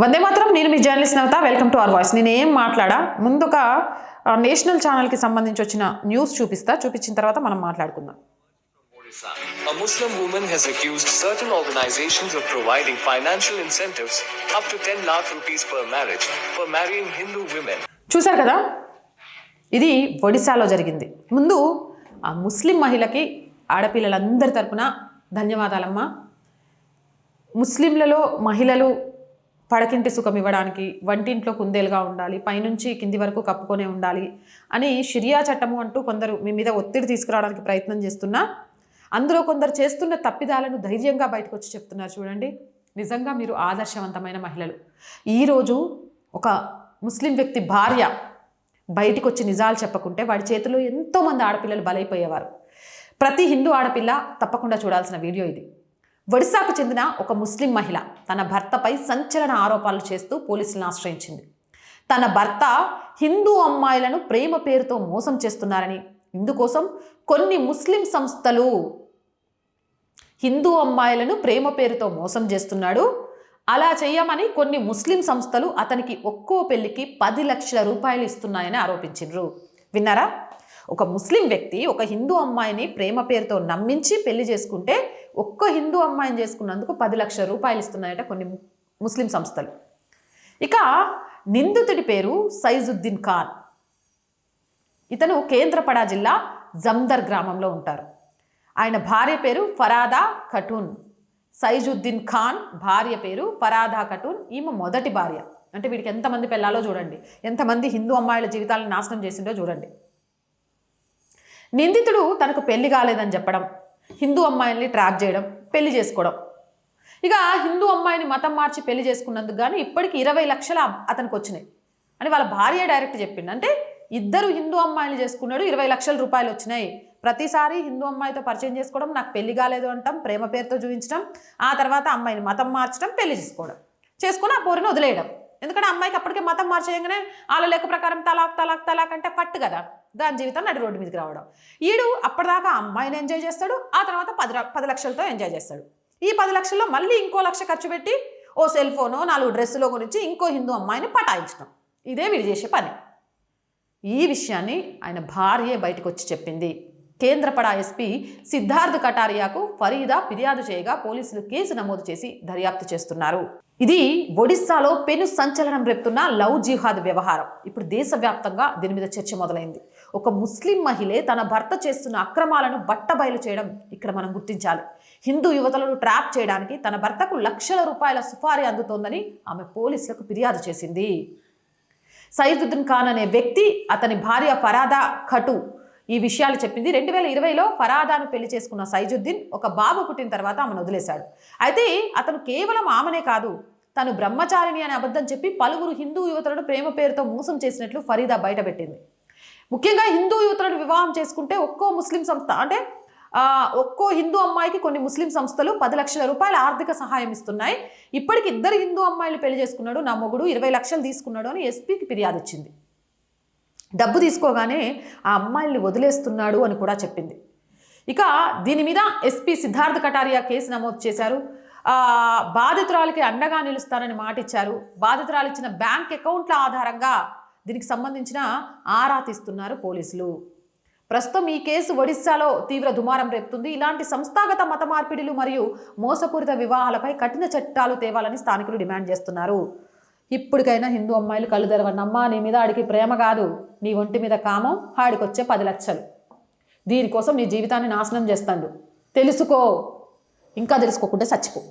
వందే మాత్రం నేను మీ journalist Navatha welcome to our voice. నేను ఏం మాట్లాడా ముందుగా నేషనల్ ఛానల్కి సంబంధించి వచ్చిన న్యూస్ చూపిస్తా. చూపించిన తర్వాత మనం మాట్లాడుకుందాం. A Muslim woman has accused certain organizations of providing financial incentives up to 10 lakh rupees per marriage for marrying Hindu women. చూశారు కదా? ఇది ఒడిశాలో జరిగింది. ముందు ఆ ముస్లిం మహిళకి ఆడపిల్లలందరి తరపున ధన్యవాదాలమ్మా. ముస్లింలలో మహిళలు పడకింటి సుఖం ఇవ్వడానికి వంటింట్లో కుందేలుగా ఉండాలి పైనుంచి కింది వరకు కప్పుకొనే ఉండాలి అని షిరియా చట్టము అంటూ కొందరు మీ మీద ఒత్తిడి తీసుకురావడానికి ప్రయత్నం చేస్తున్నా అందులో కొందరు చేస్తున్న తప్పిదాలను ధైర్యంగా బయటకు వచ్చి చెప్తున్నారు చూడండి. నిజంగా మీరు ఆదర్శవంతమైన మహిళలు. ఈరోజు ఒక ముస్లిం వ్యక్తి భార్య బయటకు వచ్చి నిజాలు చెప్పకుంటే వాడి చేతిలో ఎంతోమంది ఆడపిల్లలు బలైపోయేవారు. ప్రతి హిందూ ఆడపిల్ల తప్పకుండా చూడాల్సిన వీడియో ఇది. ఒడిశాకు చెందిన ఒక ముస్లిం మహిళ తన భర్తపై సంచలన ఆరోపణలు చేస్తూ పోలీసులను ఆశ్రయించింది. తన భర్త హిందూ అమ్మాయిలను ప్రేమ పేరుతో మోసం చేస్తున్నారని. ఇందుకోసం కొన్ని ముస్లిం సంస్థలు హిందూ అమ్మాయిలను ప్రేమ పేరుతో మోసం చేస్తున్నాడు. అలా చేయమని కొన్ని ముస్లిం సంస్థలు అతనికి ఒక్కో పెళ్ళికి పది లక్షల రూపాయలు ఇస్తున్నాయని ఆరోపించిండ్రు. విన్నారా? ఒక ముస్లిం వ్యక్తి ఒక హిందూ అమ్మాయిని ప్రేమ పేరుతో నమ్మించి పెళ్ళి చేసుకుంటే ఒక్క హిందూ అమ్మాయిని చేసుకున్నందుకు పది లక్షల రూపాయలు ఇస్తున్నాయట కొన్ని ముస్లిం సంస్థలు. ఇక నిందితుడి పేరు సైజుద్దీన్ ఖాన్. ఇతను కేంద్రపడా జిల్లా జమ్దర్ గ్రామంలో ఉంటారు. ఆయన భార్య పేరు ఫరాదా ఖటూన్. సైజుద్దీన్ ఖాన్ భార్య పేరు ఫరాదా ఖటూన్ ఈమె మొదటి భార్య. అంటే వీడికి ఎంతమంది పెళ్ళాలో చూడండి. ఎంతమంది హిందూ అమ్మాయిల జీవితాలను నాశనం చేసిండో చూడండి. నిందితుడు తనకు పెళ్ళి కాలేదని చెప్పడం హిందూ అమ్మాయిల్ని ట్రాప్ చేయడం పెళ్ళి చేసుకోవడం. ఇక హిందూ అమ్మాయిని మతం మార్చి పెళ్ళి చేసుకున్నందుకు కానీ ఇప్పటికి ఇరవై లక్షల అతనికి వచ్చినాయి అని వాళ్ళ భార్య డైరెక్ట్ చెప్పింది. అంటే ఇద్దరు హిందూ అమ్మాయిలు చేసుకున్నాడు ఇరవై లక్షల రూపాయలు వచ్చినాయి. ప్రతిసారి హిందూ అమ్మాయితో పరిచయం చేసుకోవడం నాకు పెళ్ళి కాలేదు అంటాం ప్రేమ పేరుతో చూపించడం ఆ తర్వాత అమ్మాయిని మతం మార్చడం పెళ్ళి చేసుకోవడం. చేసుకుని ఆ పోరిని వదిలేయడం. ఎందుకంటే అమ్మాయికి అప్పటికే మతం మార్చేయగానే వాళ్ళ లెక్క ప్రకారం తలాక్ తలాక్ తలాక్ అంటే కట్టు కదా. దాని జీవితం నడి రోడ్డు మీదకి రావడం. ఈడు అప్పటిదాకా అమ్మాయిని ఎంజాయ్ చేస్తాడు ఆ తర్వాత పది పది లక్షలతో ఎంజాయ్ చేస్తాడు. ఈ పది లక్షల్లో మళ్ళీ ఇంకో లక్ష ఖర్చు పెట్టి ఓ సెల్ ఫోను నాలుగు డ్రెస్సులో గురించి ఇంకో హిందూ అమ్మాయిని పటాయించడం. ఇదే వీడు చేసే పని. ఈ విషయాన్ని ఆయన భార్యే బయటకు వచ్చి చెప్పింది కేంద్రపడ ఎస్పీ సిద్ధార్థ్ కటారియాకు ఫరీదా ఫిర్యాదు చేయగా పోలీసులు కేసు నమోదు చేసి దర్యాప్తు చేస్తున్నారు. ఇది ఒడిస్సాలో పెను సంచలనం రేపుతున్న లవ్ జిహాద్ వ్యవహారం. ఇప్పుడు దేశవ్యాప్తంగా దీని మీద చర్చ మొదలైంది. ఒక ముస్లిం మహిళే తన భర్త చేస్తున్న అక్రమాలను బట్టబయలు చేయడం ఇక్కడ మనం గుర్తించాలి. హిందూ యువతలను ట్రాప్ చేయడానికి తన భర్తకు లక్షల రూపాయల సుపారీ అందుతోందని ఆమె పోలీసులకు ఫిర్యాదు చేసింది. సైదుద్దీన్ ఖాన్ అనే వ్యక్తి అతని భార్య ఫరాదా ఖటు ఈ విషయాలు చెప్పింది. రెండు వేల ఇరవైలో ఫరాదాను పెళ్ళి చేసుకున్న సైజుద్దీన్ ఒక బాబు పుట్టిన తర్వాత ఆమెను వదిలేశాడు. అయితే అతను కేవలం ఆమెనే కాదు తను బ్రహ్మచారిణి అనే అబద్ధం చెప్పి పలువురు హిందూ యువతలను ప్రేమ పేరుతో మోసం చేసినట్లు ఫరీదా బయటపెట్టింది. ముఖ్యంగా హిందూ యువతులను వివాహం చేసుకుంటే ఒక్కో ముస్లిం సంస్థ అంటే ఒక్కో హిందూ అమ్మాయికి కొన్ని ముస్లిం సంస్థలు పది లక్షల రూపాయల ఆర్థిక సహాయం ఇస్తున్నాయి. ఇప్పటికి ఇద్దరు హిందూ అమ్మాయిలు పెళ్ళి చేసుకున్నాడు నా మొగుడు ఇరవై లక్షలు తీసుకున్నాడు అని ఎస్పీకి ఫిర్యాదు ఇచ్చింది డబ్బు తీసుకోగానే ఆ అమ్మాయిల్ని వదిలేస్తున్నాడు అని కూడా చెప్పింది. ఇక దీని మీద ఎస్పీ సిద్ధార్థ్ కటారియా కేసు నమోదు చేశారు. బాధితురాలకి అండగా నిలుస్తానని మాట ఇచ్చారు బాధితురాలు ఇచ్చిన బ్యాంక్ అకౌంట్ల ఆధారంగా దీనికి సంబంధించిన ఆరా తీస్తున్నారు పోలీసులు. ప్రస్తుతం ఈ కేసు ఒడిశాలో తీవ్ర దుమారం రేపుతుంది. ఇలాంటి సంస్థాగత మత మార్పిడిలు మరియు మోసపూరిత వివాహాలపై కఠిన చట్టాలు తేవాలని స్థానికులు డిమాండ్ చేస్తున్నారు. ఇప్పటికైనా హిందూ అమ్మాయిలు కళ్ళు తెరవండి నీ మీద ఆడికి ప్రేమ కాదు. నీ ఒంటి మీద కామం ఆడికొచ్చే పది లక్షలు. దీనికోసం నీ జీవితాన్ని నాశనం చేస్తాడు. తెలుసుకో. ఇంకా తెలుసుకోకుంటే చచ్చిపో.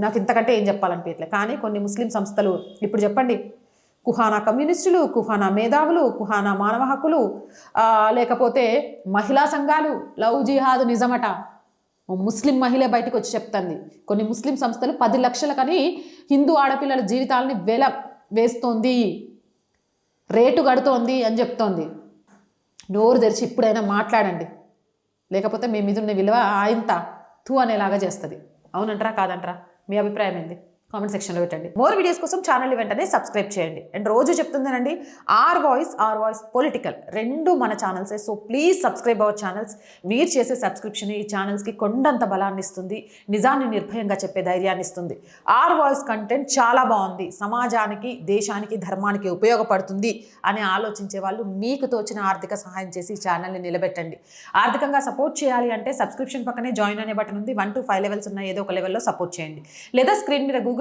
నాకు ఇంతకంటే ఏం చెప్పాలనిపించట్లే కానీ కొన్ని ముస్లిం సంస్థలు ఇప్పుడు చెప్పండి. కుహానా కమ్యూనిస్టులు కుహానా మేధావులు కుహానా మానవ హక్కులు లేకపోతే మహిళా సంఘాలు లవ్ జిహాద్ నిజమట. ముస్లిం మహిళ బయటకు వచ్చి చెప్తుంది. కొన్ని ముస్లిం సంస్థలు పది లక్షలకని హిందూ ఆడపిల్లల జీవితాలని వెల వేస్తోంది. రేటు కడుతోంది అని చెప్తోంది. నోరు తెరిచి ఇప్పుడైనా మాట్లాడండి. లేకపోతే మీ మీద ఉన్న విలువ ఆయంత తూ అనేలాగా చేస్తుంది. అవునంటారా కాదంటారా? మీ అభిప్రాయం ఏంది? కామెంట్ సెక్షన్లో పెట్టండి. మోర్ వీడియోస్ కోసం ఛానల్ వెంటనే సబ్స్క్రైబ్ చేయండి. అండ్ రోజు చెప్తుందేనండి R voice R voice political రెండు మన ఛానల్సే. So please subscribe our channels. మీరు చేసే సబ్స్క్రిప్షన్ ఈ ఛానల్స్కి కొండంత బలాన్ని ఇస్తుంది నిజాన్ని నిర్భయంగా చెప్పే ధైర్యాన్ని ఇస్తుంది. ఆర్ వాయిస్ కంటెంట్ చాలా బాగుంది. సమాజానికి దేశానికి ధర్మానికి ఉపయోగపడుతుంది అని ఆలోచించే వాళ్ళు మీకు తోచిన ఆర్థిక సహాయం చేసి ఛానల్ని నిలబెట్టండి. ఆర్థికంగా సపోర్ట్ చేయాలి అంటే సబ్స్క్రిప్షన్ పక్కనే జాయిన్ అనే బటన్ ఉంది. వన్ టు ఫైవ్ లెవెల్స్ ఉన్న ఏదో ఒక లెవెల్లో సపోర్ట్ చేయండి. లేదా స్క్రీన్ మీద గూగుల్